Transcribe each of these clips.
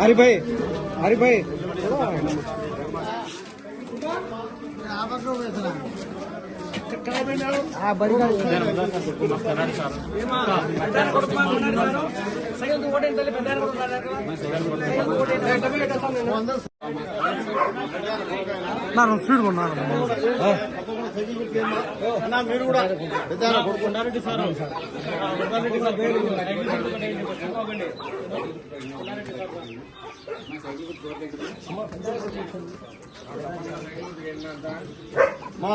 హరిభాయ్ హరిభాయ్. నా రెండు స్పీడ్ కొన్నాను మీరు కూడా పెద్ద కొడుకుంటారండి సార్ మా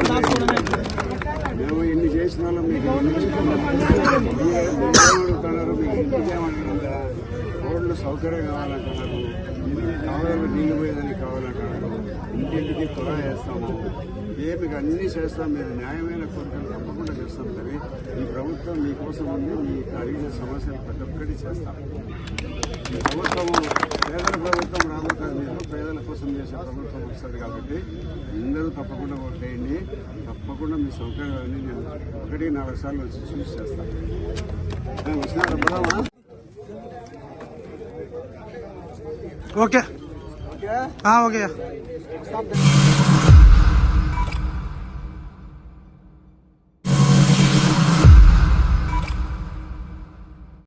మీకు ఇంటికి రోడ్లు సౌకర్యం కావాలంటున్నారు. ఇల్లు కావాలని నీళ్ళు పోయేదని కావాలంటున్నారు. ఇంటింటికి త్వర వేస్తాము. ఏ మీకు అన్నీ చేస్తాం. మీరు న్యాయమైన కోరికలు తప్పకుండా చేస్తాం కానీ ఈ ప్రభుత్వం మీకోసం ఉంది. మీకు అడిగిన సమస్యలు ప్రతి ఒక్కటి చేస్తాం. ఈ ప్రభుత్వం పేదల ప్రభుత్వం రాబోతుంది మీరు పేదల కోసం చేసే ప్రభుత్వం వస్తుంది కాబట్టి అందరూ తప్పకుండా ఓటేయండి తప్పకుండా మీ సౌకర్యాన్ని నేను ఒకటి నాలుగు సార్లు వచ్చి చూసి చేస్తాను. ओके हाँ हो गया